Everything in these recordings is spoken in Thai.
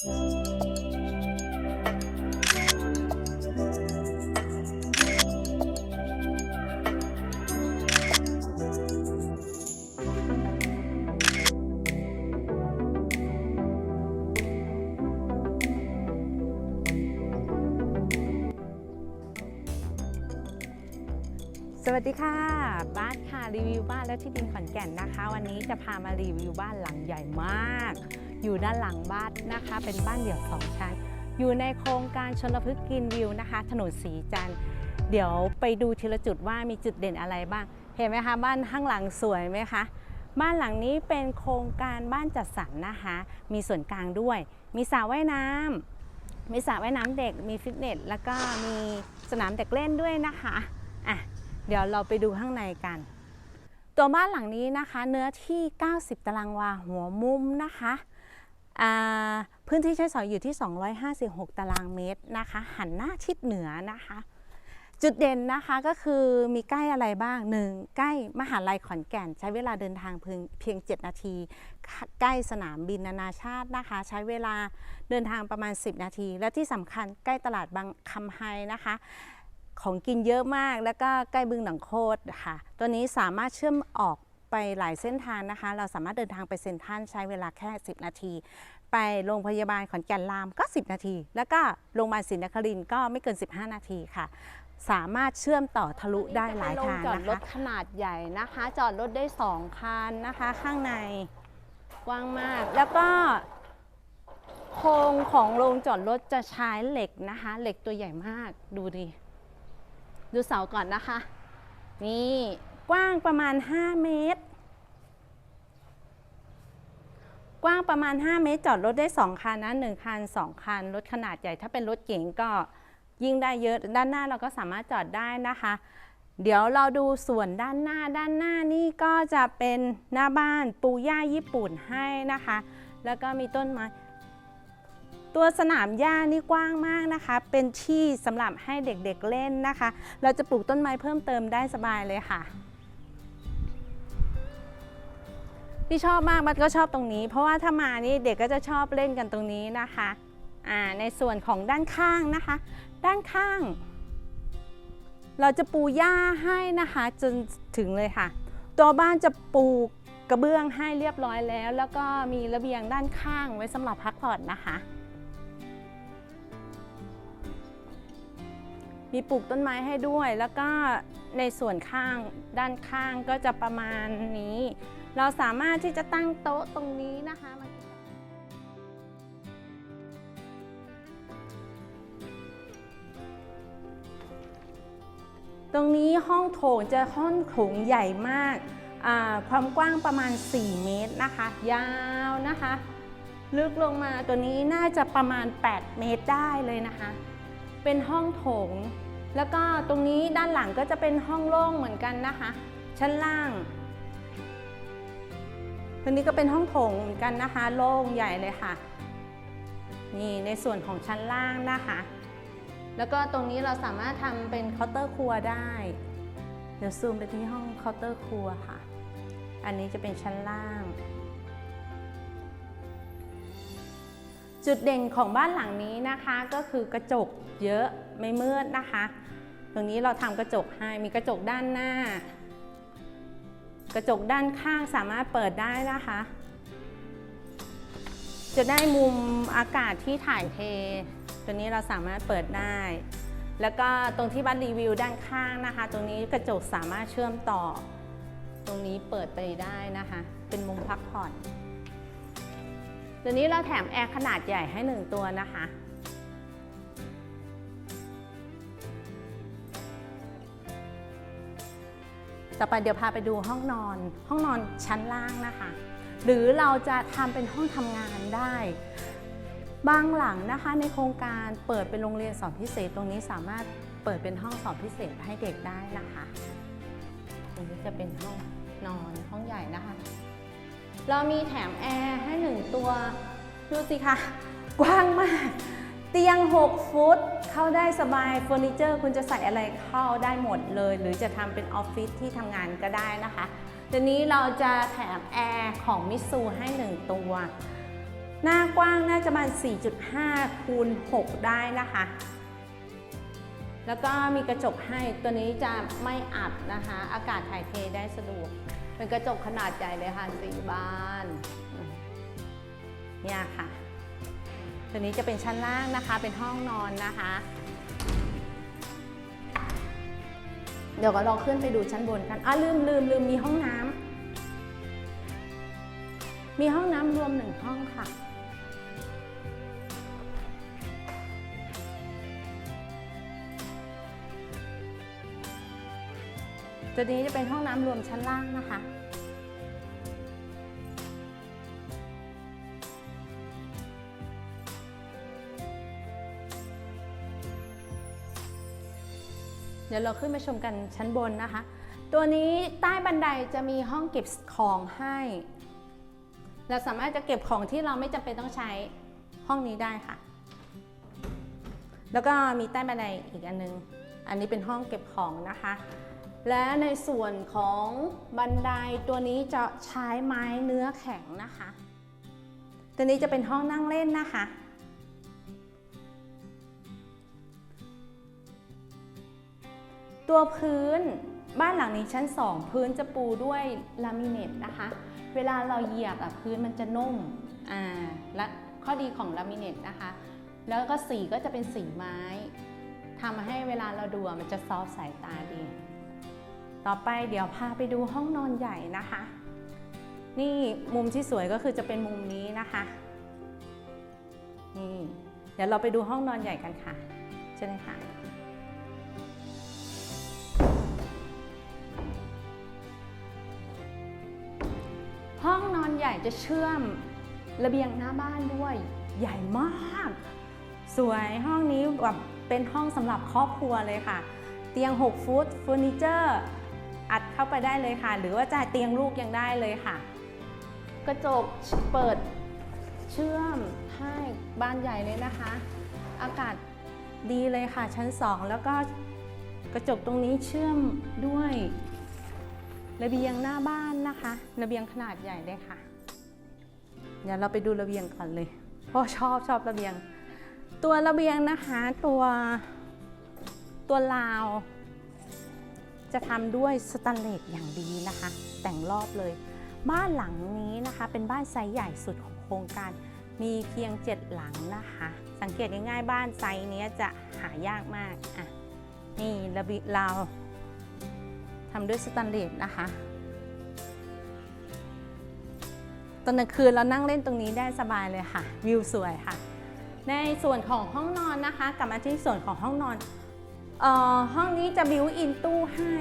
Thank you. สวัสดีค่ะ บ้านค่ะรีวิวบ้านและที่ดินขอนแก่นนะคะ วันนี้จะพามารีวิวบ้านหลังใหญ่มาก อยู่ด้านหลังบ้านนะคะ เป็นบ้านเดี่ยวสองชั้น อยู่ในโครงการชนพฤกษ์กรีนวิวนะคะ ถนนสีจันทร์เดี๋ยวไปดูทีละจุดว่ามีจุดเด่นอะไรบ้าง เห็นไหมคะ บ้านข้างหลังสวยไหมคะบ้านหลังนี้เป็นโครงการบ้านจัดสรรนะคะ มีส่วนกลางด้วย มีสระว่ายน้ำมีสระว่ายน้ำเด็ก มีฟิตเนส แล้วก็มีสนามเด็กเล่นด้วยนะคะ อะ เดี๋ยวเราไปดูข้างในกัน ตัวบ้านหลังนี้นะคะ เนื้อที่ 90 ตารางวาหัวมุมนะคะพื้นที่ใช้สอยอยู่ที่ 256 ตารางเมตรนะคะ หันหน้าทิศเหนือนะคะ จุดเด่นนะคะก็คือมีใกล้อะไรบ้าง 1. ใกล้มหาลัยขอนแก่น ใช้เวลาเดินทางเพียงเพียง 7 นาที ใกล้สนามบินนานาชาตินะคะ ใช้เวลาเดินทางประมาณ 10 นาที และที่สำคัญใกล้ตลาดบางคำไฮนะคะ ของกินเยอะมาก แล้วก็ใกล้บึงหนองโคตรค่ะ ตัวนี้สามารถเชื่อมออกไปหลายเส้นทางนะคะ เราสามารถเดินทางไปเซ็นทรัลใช้เวลาแค่ 10 นาที ไปโรงพยาบาลขอนแก่นรามก็ 10 นาที แล้วก็โรงพยาบาลศรีนครินทร์ก็ไม่เกิน 15 นาทีค่ะ สามารถเชื่อมต่อทะลุได้หลายทางจอดรถขนาดใหญ่นะคะ จอดรถได้ 2 คันนะคะ ข้างในกว้างมาก แล้วก็โครงของโรงจอดรถจะใช้เหล็กนะคะ เหล็กตัวใหญ่มากดูดิ ดูเสาก่อนนะคะ นี่กว้างประมาณ 5 เมตร กว้างประมาณ 5 เมตร จอดรถได้ 2 คันนะ1คัน 2 คัน รถขนาดใหญ่ถ้าเป็นรถเก๋งก็ยิ่งได้เยอะด้านหน้าเราก็สามารถจอดได้นะคะ เดี๋ยวเราดูส่วนด้านหน้าด้านหน้านี่ก็จะเป็นหน้าบ้านปูหญ้าญี่ปุ่นให้นะคะ แล้วก็มีต้นไม้ ตัวสนามหญ้านี่กว้างมากนะคะ เป็นที่สำหรับให้เด็กๆเล่นนะคะ เราจะปลูกต้นไม้เพิ่มเติมได้สบายเลยค่ะที่ชอบมากมันก็ชอบตรงนี้ เพราะว่าถ้ามานี่เด็กก็จะชอบเล่นกันตรงนี้นะคะอ่าในส่วนของด้านข้างนะคะ ด้านข้าง เราจะปูหญ้าให้นะคะจนถึงเลยค่ะ ตัวบ้านจะปูกระเบื้องให้เรียบร้อยแล้ว แล้วก็มีระเบียงด้านข้างไว้สำหรับพักผ่อนนะคะ มีปลูกต้นไม้ให้ด้วย แล้วก็ในส่วนข้างด้านข้างก็จะประมาณนี้ เราสามารถที่จะตั้งโต๊ะตรงนี้นะคะตรงนี้ห้องโถงจะห้องโถงใหญ่มาก ความกว้างประมาณ 4 เมตรนะคะ ยาวนะคะ ลึกลงมาตัวนี้น่าจะประมาณ 8 เมตรได้เลยนะคะ เป็นห้องโถง แล้วก็ตรงนี้ด้านหลังก็จะเป็นห้องโล่งเหมือนกันนะคะ ชั้นล่าง ตรงนี้ก็เป็นห้องโถงเหมือนกันนะคะ โล่งใหญ่เลยค่ะ นี่ในส่วนของชั้นล่างนะคะ แล้วก็ตรงนี้เราสามารถทำเป็นเคาน์เตอร์ครัวได้ เดี๋ยวซูมไปที่ห้องเคาน์เตอร์ครัวค่ะ อันนี้จะเป็นชั้นล่าง จุดเด่นของบ้านหลังนี้นะคะก็คือกระจกเยอะไม่มืดนะคะ ตรงนี้เราทำกระจกให้มีกระจกด้านหน้า กระจกด้านข้างสามารถเปิดได้นะคะ จะได้มุมอากาศที่ถ่ายเท ตัวนี้เราสามารถเปิดได้ แล้วก็ตรงที่บ้านรีวิวด้านข้างนะคะ ตรงนี้กระจกสามารถเชื่อมต่อ ตรงนี้เปิดไปได้นะคะ เป็นมุมพักผ่อน ตัวนี้เราแถมแอร์ขนาดใหญ่ให้ 1 ตัวนะคะ ต่อไปเดี๋ยวพาไปดูห้องนอน ห้องนอนชั้นล่างนะคะ หรือเราจะทำเป็นห้องทำงานได้ บางหลังนะคะในโครงการเปิดเป็นโรงเรียนสอนพิเศษตรงนี้สามารถเปิดเป็นห้องสอนพิเศษให้เด็กได้นะคะตรงนี้จะเป็นห้องนอนห้องใหญ่นะคะ เรามีแถมแอร์ให้หนึ่งตัว ดูสิคะ กว้างมาก เตียง 6 ฟุต เข้าได้สบายเฟอร์นิเจอร์ คุณจะใส่อะไรเข้าได้หมดเลย หรือจะทำเป็นออฟฟิศที่ทำงานก็ได้นะคะทีนี้เราจะแถมแอร์ของมิซูให้ 1 ตัว หน้ากว้างน่าจะประมาณ 4.5 คูณ 6 ได้นะคะ แล้วก็มีกระจกให้ตัวนี้จะไม่อับนะคะ อากาศถ่ายเทได้สะดวก เป็นกระจกขนาดใหญ่เลยค่ะสีบานเนี่ยค่ะ ตัวนี้จะเป็นชั้นล่างนะคะ เป็นห้องนอนนะคะ เดี๋ยวก็เราขึ้นไปดูชั้นบนกันอะลืมลืมลืมมีห้องน้ำมีห้องน้ำรวมหนึ่งห้องค่ะ ตัวนี้จะเป็นห้องน้ำรวมชั้นล่างนะคะ เดี๋ยวเราขึ้นไปชมกันชั้นบนนะคะ ตัวนี้ใต้บันไดจะมีห้องเก็บของให้ เราสามารถจะเก็บของที่เราไม่จำเป็นต้องใช้ห้องนี้ได้ค่ะ แล้วก็มีใต้บันไดอีกอันนึง อันนี้เป็นห้องเก็บของนะคะ และในส่วนของบันไดตัวนี้จะใช้ไม้เนื้อแข็งนะคะ ตัวนี้จะเป็นห้องนั่งเล่นนะคะ ตัวพื้นบ้านหลังนี้ชั้น 2 พื้นจะปูด้วยลามิเนตนะคะ เวลาเราเหยียบอะพื้นมันจะนุ่มอ่าและข้อดีของลามิเนตนะคะ แล้วก็สีก็จะเป็นสีไม้ทำให้เวลาเราดูอะมันจะซอฟสายตาดี ต่อไปเดี๋ยวพาไปดูห้องนอนใหญ่นะคะ นี่มุมที่สวยก็คือจะเป็นมุมนี้นะคะนี่เดี๋ยวเราไปดูห้องนอนใหญ่กันค่ะเชิญเลยค่ะห้องนอนใหญ่จะเชื่อมระเบียงหน้าบ้านด้วย ใหญ่มาก สวยห้องนี้แบบเป็นห้องสำหรับครอบครัวเลยค่ะ เตียง 6 ฟุตเฟอร์นิเจอร์ อัดเข้าไปได้เลยค่ะ หรือว่าจะเตียงลูกยังได้เลยค่ะ กระจกเปิดเชื่อมให้บ้านใหญ่เลยนะคะ อากาศดีเลยค่ะชั้น 2 แล้วก็กระจกตรงนี้เชื่อมด้วย ระเบียงหน้าบ้านนะคะ ระเบียงขนาดใหญ่เลยค่ะ เดี๋ยวเราไปดูระเบียงก่อนเลยเพราะชอบชอบระเบียง ตัวระเบียงนะคะตัวตัวราว จะทำด้วยสแตนเลสอย่างดีนะคะ แต่งรอบเลย บ้านหลังนี้นะคะ เป็นบ้านไซส์ใหญ่สุดของโครงการมีเพียง 7 หลังนะคะ สังเกตง่ายๆบ้านไซส์นี้จะหายากมากอะนี่ระเบียงราทำด้วยสแตนเลสนะคะตอนกลางคืนเรานั่งเล่นตรงนี้ได้สบายเลยค่ะ วิวสวยค่ะ ในส่วนของห้องนอนนะคะ กลับมาที่ส่วนของห้องนอน ห้องนี้จะบิวอินตู้ให้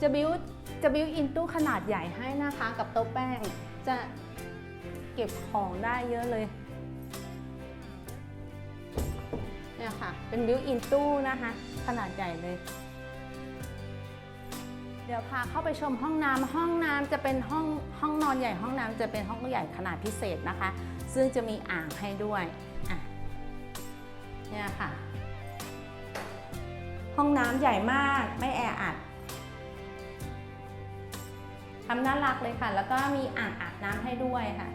จะบิวจะบิวอินตู้ขนาดใหญ่ให้นะคะกับโต๊ะแป้ง จะเก็บของได้เยอะเลยเนี่ยค่ะ เป็นบิวอินตู้นะคะ ขนาดใหญ่เลย เดี๋ยวพาเข้าไปชมห้องน้ำห้องน้ำจะเป็นห้องห้องนอนใหญ่ห้องน้ำจะเป็นห้องใหญ่ขนาดพิเศษนะคะ ซึ่งจะมีอ่างให้ด้วยอะ เนี่ยค่ะ ห้องน้ำใหญ่มากไม่แออัดทำน่ารักเลยค่ะ แล้วก็มีอ่างอาบน้ำให้ด้วยค่ะ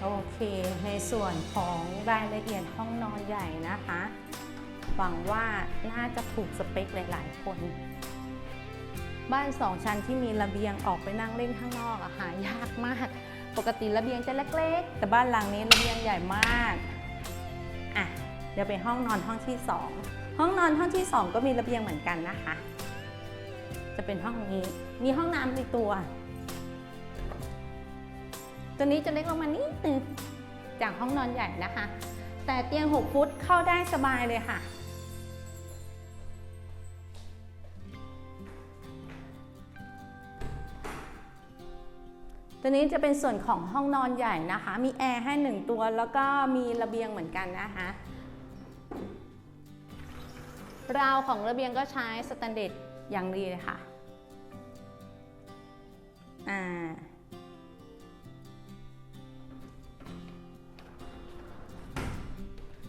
โอเค ในส่วนของรายละเอียดห้องนอนใหญ่นะคะ หวังว่าน่าจะถูกสเปคหลาย ๆ คน บ้านสองชั้นที่มีระเบียงออกไปนั่งเล่นข้างนอกอะหายากมาก ปกติระเบียงจะเล็กๆ แต่บ้านหลังนี้ระเบียงใหญ่มากอะเดี๋ยวไปห้องนอนห้องที่สองห้องนอนห้องที่สองก็มีระเบียงเหมือนกันนะคะ จะเป็นห้องนี้มีห้องน้ำในตัว ตัวนี้จะเล็กลงมานิดนึงจากห้องนอนใหญ่นะคะ แต่เตียง 6 ฟุตเข้าได้สบายเลยค่ะ ตัวนี้จะเป็นส่วนของห้องนอนใหญ่นะคะ มีแอร์ให้1ตัว แล้วก็มีระเบียงเหมือนกันนะคะราวของระเบียงก็ใช้สแตนเดดอย่างดีเลยค่ะอ่า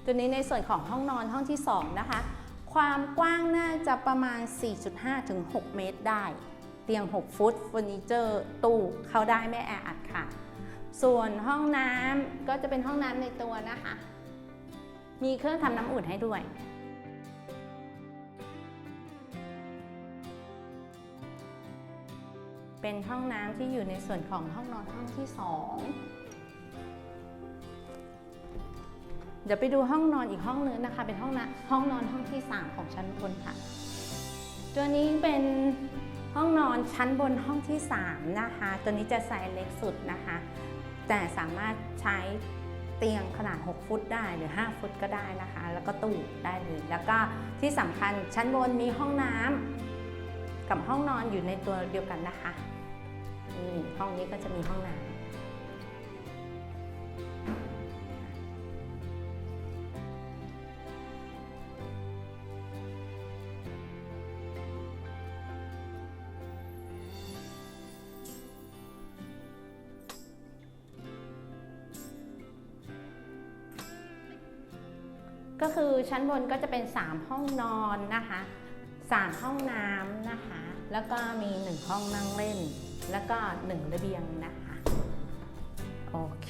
ตัวนี้ในส่วนของห้องนอนห้องที่ 2 นะคะ ความกว้างน่าจะประมาณ 4.5 ถึง 6 เมตรได้ เตียง 6 ฟุตเฟอร์นิเจอร์ตู้เข้าได้ไม่แออัดค่ะ ส่วนห้องน้ำก็จะเป็นห้องน้ำในตัวนะคะ มีเครื่องทำน้ำอุ่นให้ด้วยเป็นห้องน้ำที่อยู่ในส่วนของห้องนอนห้องที่2เดี๋ยวไปดูห้องนอนอีกห้องนึงนะคะ เป็นห้องนะห้องนอนห้องที่3ของชั้นบนค่ะ ตัวนี้เป็น ห้องนอนชั้นบนห้องที่ 3 นะคะ ตัวนี้จะไซส์เล็กสุดนะคะ แต่สามารถใช้เตียงขนาด 6 ฟุตได้หรือ 5 ฟุตก็ได้นะคะ แล้วก็ตู้ได้เลย แล้วก็ที่สำคัญชั้นบนมีห้องน้ำกับห้องนอนอยู่ในตัวเดียวกันนะคะนี่ห้องนี้ก็จะมีห้องน้ำ ชั้นบนก็จะเป็น 3 ห้องนอนนะคะ3ห้องน้ำนะคะ แล้วก็มี 1 ห้องนั่งเล่น แล้วก็ 1 ระเบียงนะคะ โอเค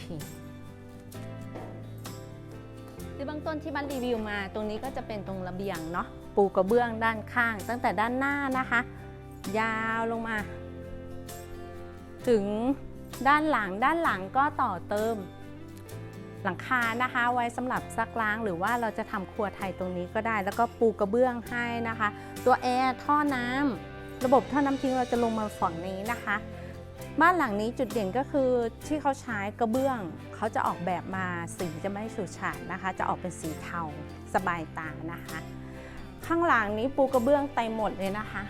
ที่เบื้องต้นที่บ้านรีวิวมา ตรงนี้ก็จะเป็นตรงระเบียงเนาะ ปูกระเบื้องด้านข้าง ตั้งแต่ด้านหน้านะคะ ยาวลงมา ถึงด้านหลัง ด้านหลังก็ต่อเติม หลังคานะคะ ไว้สำหรับซักล้างหรือว่าเราจะทำครัวไทยตรงนี้ก็ได้ แล้วก็ปูกระเบื้องให้นะคะ ตัวแอร์ท่อน้ำระบบท่อน้ำทิ้งเราจะลงมาฝั่งนี้นะคะ บ้านหลังนี้จุดเด่นก็คือที่เขาใช้กระเบื้อง เขาจะออกแบบมาสีจะไม่ฉูดฉาดนะคะ จะออกเป็นสีเทาสบายตานะคะ ข้างหลังนี้ปูกระเบื้องเต็มหมดเลยนะคะ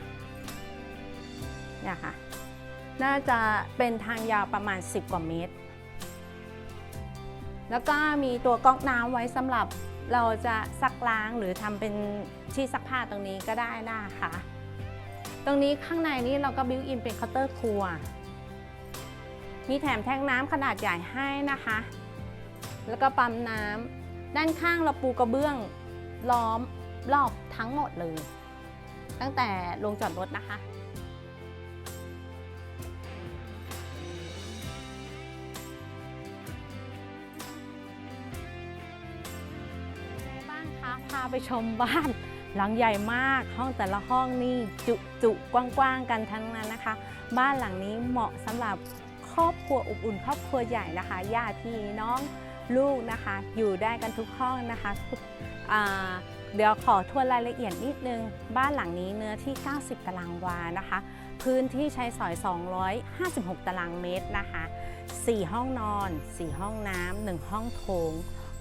เนี่ยค่ะน่าจะเป็นทางยาวประมาณ 10 กว่าเมตร แล้วก็มีตัวก๊อกน้ำไว้สำหรับเราจะซักล้างหรือทำเป็นที่ซักผ้าตรงนี้ก็ได้นะคะ ตรงนี้ข้างในนี้เราก็บิวอินเป็นเคาน์เตอร์ครัว มีแถมแทงน้ำขนาดใหญ่ให้นะคะ แล้วก็ปั๊มน้ำด้านข้างเราปูกระเบื้องล้อมรอบทั้งหมดเลย ตั้งแต่ลงจอดรถนะคะาไปชมบ้าน หลังใหญ่มากห้องแต่ละห้องนี่จุจุกว้างๆกันทั้งนั้นนะคะ บ้านหลังนี้เหมาะสำหรับครอบครัวอบอุ่น ครอบครัวใหญ่นะคะญาติพี่น้องลูกนะคะ อยู่ได้กันทุกห้องนะคะเดี๋ยวขอทวนรายละเอียดนิดนึง บ้านหลังนี้เนื้อที่ 90 ตารางวานะคะ พื้นที่ใช้สอย 256 ตารางเมตรนะคะ 4 ห้องนอน 4 ห้องน้ำ 1 ห้องโถง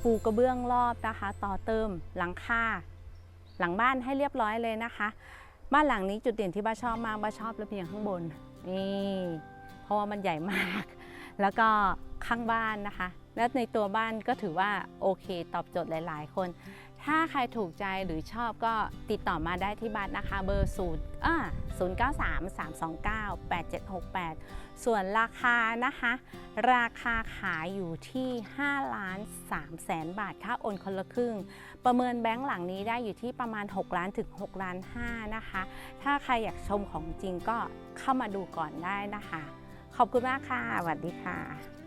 ปูกระเบื้องรอบนะคะ ต่อเติมหลังคาหลังบ้านให้เรียบร้อยเลยนะคะ บ้านหลังนี้จุดเด่นที่บ้าชอบมากบ้าชอบระเบียงข้างบนนี่เพราะว่ามันใหญ่มาก แล้วก็ข้างบ้านนะคะ และในตัวบ้านก็ถือว่าโอเคตอบโจทย์หลาย ๆ คน ถ้าใครถูกใจหรือชอบก็ติดต่อมาได้ที่บ้านนะคะเบอร์ศูนย์อ่าศูนย์เก้าสามสามสองเก้าแปดเจ็ดหกแปดส่วนราคานะคะ ราคาขายอยู่ที่5ล้าน3แสนบาทค่าโอนคนละครึ่ง ประเมินแบงก์หลังนี้ได้อยู่ที่ประมาณ 6 ล้านถึง6ล้าน5นะคะ ถ้าใครอยากชมของจริงก็เข้ามาดูก่อนได้นะคะ ขอบคุณมากค่ะสวัสดีค่ะ